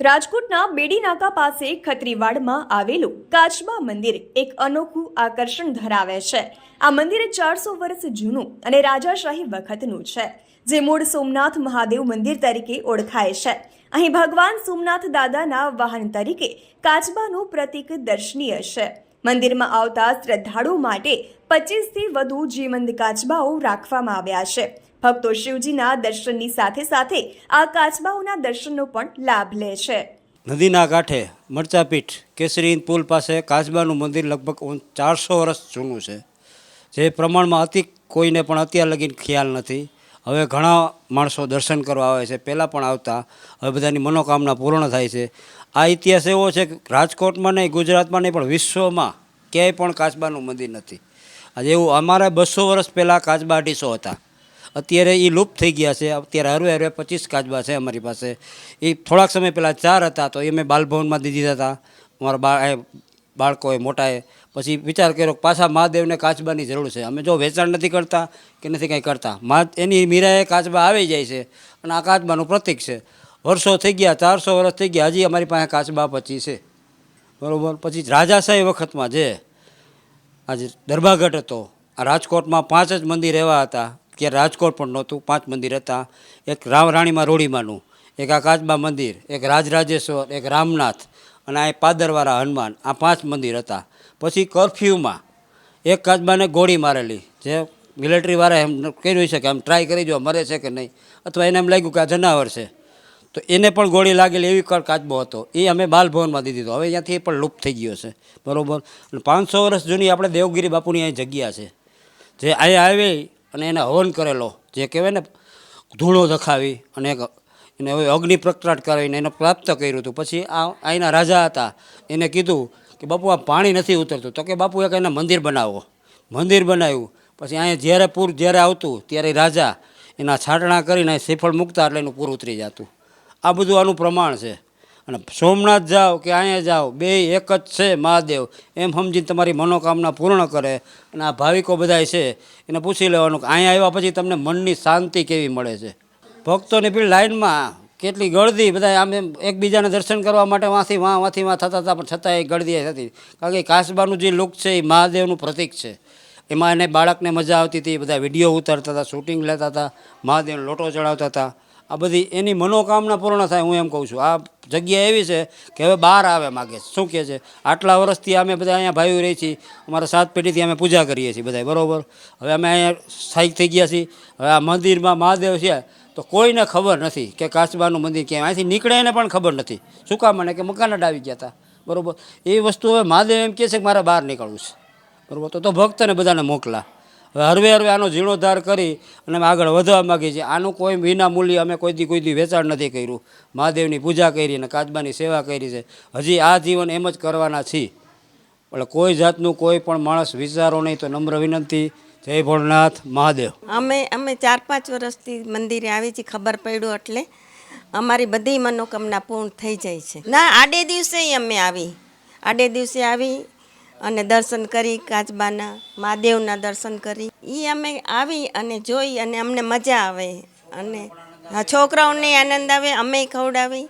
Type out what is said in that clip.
રાજકોટના બેડી નાકા પાસે ખત્રીવાડમાં આવેલું કાચબા મંદિર એક અનોખું આકર્ષણ ધરાવે છે. આ મંદિર ચારસો વર્ષ જૂનું અને રાજાશાહી વખતનું છે, જે મૂળ સોમનાથ મહાદેવ મંદિર તરીકે ઓળખાય છે. અહીં ભગવાન સોમનાથ દાદાના વાહન તરીકે કાચબાનું પ્રતીક દર્શનીય છે. મંદિરમાં આવતા શ્રદ્ધાળુઓ માટે પચીસથી વધુ જીવંત કાચબાઓ રાખવામાં આવ્યા છે. ભક્તો શિવજીના દર્શનની સાથે સાથે આ કાચબાઓના દર્શનનો પણ લાભ લે છે. નદીના કાંઠે મરચાપીઠ કેસરી પુલ પાસે કાચબાનું મંદિર લગભગ ચારસો વર્ષ જૂનું છે. જે પ્રમાણમાં અતિ કોઈને પણ અત્યાર લગીન ખ્યાલ નથી. હવે ઘણા માણસો દર્શન કરવા આવે છે. પહેલાં પણ આવતા. હવે બધાની મનોકામના પૂર્ણ થાય છે. આ ઇતિહાસ એવો છે કે રાજકોટમાં નહીં, ગુજરાતમાં નહીં, પણ વિશ્વમાં ક્યાંય પણ કાચબાનું મંદિર નથી. આજે એવું અમારા બસો વર્ષ પહેલાં કાચબા અઢીસો હતા. અત્યારે એ લુપ્ત થઈ ગયા છે. અત્યારે હરવે હરવે પચીસ કાચબા છે અમારી પાસે. એ થોડાક સમય પહેલાં ચાર હતા તો એ મેં બાલભવનમાં દીધી હતા. અમારા બા એ બાળકોએ મોટાએ. પછી વિચાર કર્યો કે પાછા મહાદેવને કાચબાની જરૂર છે. અમે જો વેચાણ નથી કરતા કે નથી કંઈ કરતા. મા એની મીરાએ કાચબા આવી જાય છે અને આ કાચબાનું પ્રતિક છે. વર્ષો થઈ ગયા, ચારસો વર્ષ થઈ ગયા, હજી અમારી પાસે કાચબા પછી છે. બરાબર? પછી રાજાશાહી વખતમાં જે આજે દરબાગઢ હતો, આ રાજકોટમાં પાંચ જ મંદિર એવા હતા. કે રાજકોટ પણ નહોતું. પાંચ મંદિર હતા. એક રામ રાણીમાં રોડીમાનું, એક આ કાચબા મંદિર, એક રાજરાજેશ્વર, એક રામનાથ અને આ પાદરવાળા હનુમાન, આ પાંચ મંદિર હતા. પછી કર્ફ્યુમાં એક કાચબાને ગોળી મારેલી, જે મિલિટરીવાળા એમ કર્યું છે કે આમ ટ્રાય કરી જો, મરે છે કે નહીં? અથવા એને એમ લાગ્યું કે આ જનાવર છે. તો એને પણ ગોળી લાગેલી એવી કાચબો હતો. એ અમે બાલભવનમાં દીધી હતો. હવે ત્યાંથી એ પણ લુપ્ત થઈ ગયો છે. બરાબર? પાંચસો વર્ષ જૂની આપણે દેવગીરી બાપુની અહીં જગ્યા છે. જે અહીંયા આવી અને એને હવન કરેલો, જે કહેવાય ને ધૂળો દખાવી અને એક, એને હવે અગ્નિ પ્રગટાટ કરાવીને એને પ્રાપ્ત કર્યું હતું. પછી આ અહીંના રાજા હતા. એને કીધું કે, બાપુ, આ પાણી નથી ઉતરતું. તો કે, બાપુ, એક એને મંદિર બનાવો. મંદિર બનાવ્યું. પછી અહીંયા જ્યારે પૂર જ્યારે આવતું, ત્યારે રાજા એના છાંટણા કરીને શ્રીફળ મૂકતા એટલે એનું પૂર ઉતરી જતું. આ બધું આનું પ્રમાણ છે. અને સોમનાથ જાઓ કે અહીંયા જાઓ, બે એક જ છે મહાદેવ. એમ સમજીને તમારી મનોકામના પૂર્ણ કરે. અને આ ભાવિકો બધા છે, એને પૂછી લેવાનું કે અહીંયા આવ્યા પછી તમને મનની શાંતિ કેવી મળે છે? ભક્તોની પેલી લાઇનમાં કેટલી ગળદી બધા આમ એમ એકબીજાને દર્શન કરવા માટે વાંથી વાં વાંથી વાં થતા હતા, પણ છતાં એ ગળદી હતી. કારણ કે કાસબાનું જે લુક છે એ મહાદેવનું પ્રતીક છે. એમાં એને બાળકને મજા આવતી હતી, બધા વીડિયો ઉતારતા હતા, શૂટિંગ લેતા હતા, મહાદેવનો લોટો ચડાવતા હતા. આ બધી એની મનોકામના પૂર્ણ થાય, હું એમ કહું છું. આ જગ્યા એવી છે કે હવે બહાર આવે માગે શું કહે છે? આટલા વર્ષથી અમે બધા અહીંયા ભાઈઓ રહી છીએ. અમારા સાત પેઢીથી અમે પૂજા કરીએ છીએ બધા બરાબર? હવે અમે અહીંયા સ્થાયિક થઈ ગયા છીએ. હવે આ મંદિરમાં મહાદેવ છે, તો કોઈને ખબર નથી કે કાચબાનું મંદિર ક્યાં. અહીંથી નીકળે એને પણ ખબર નથી. શું કામ મને કે મકાન આવી ગયા હતા બરાબર? એ વસ્તુ હવે મહાદેવ એમ કહે છે કે મારે બહાર નીકળવું છે. બરાબર? તો તો ભક્તને બધાને મોકલા. હરવે હરવે આનો જીર્ણોદ્ધાર કરી અને આગળ વધવા માગીએ છીએ. આનું કોઈ વિના મૂલ્ય અમે કોઈ દી કોઈ દી વેચાણ નથી કર્યું. મહાદેવની પૂજા કરી અને કાચબાની સેવા કરી છે. હજી આ જીવન એમ જ કરવાના છીએ. એટલે કોઈ જાતનું કોઈ પણ માણસ વિચારો નહીં તો નમ્ર વિનંતી, જય ભોળનાથ, મહાદેવ. અમે અમે ચાર પાંચ વર્ષથી મંદિરે આવી છીએ, ખબર પડ્યું એટલે. અમારી બધી મનોકામના પૂર્ણ થઈ જાય છે. ના, આડે દિવસે અમે આવી. આડે દિવસે આવી અને દર્શન કરી, કાચબાના મહાદેવના દર્શન કરી. એ અમે આવી અને જોઈ અને અમને મજા આવે. અને છોકરાઓને આનંદ આવે અમે ખવડાવી.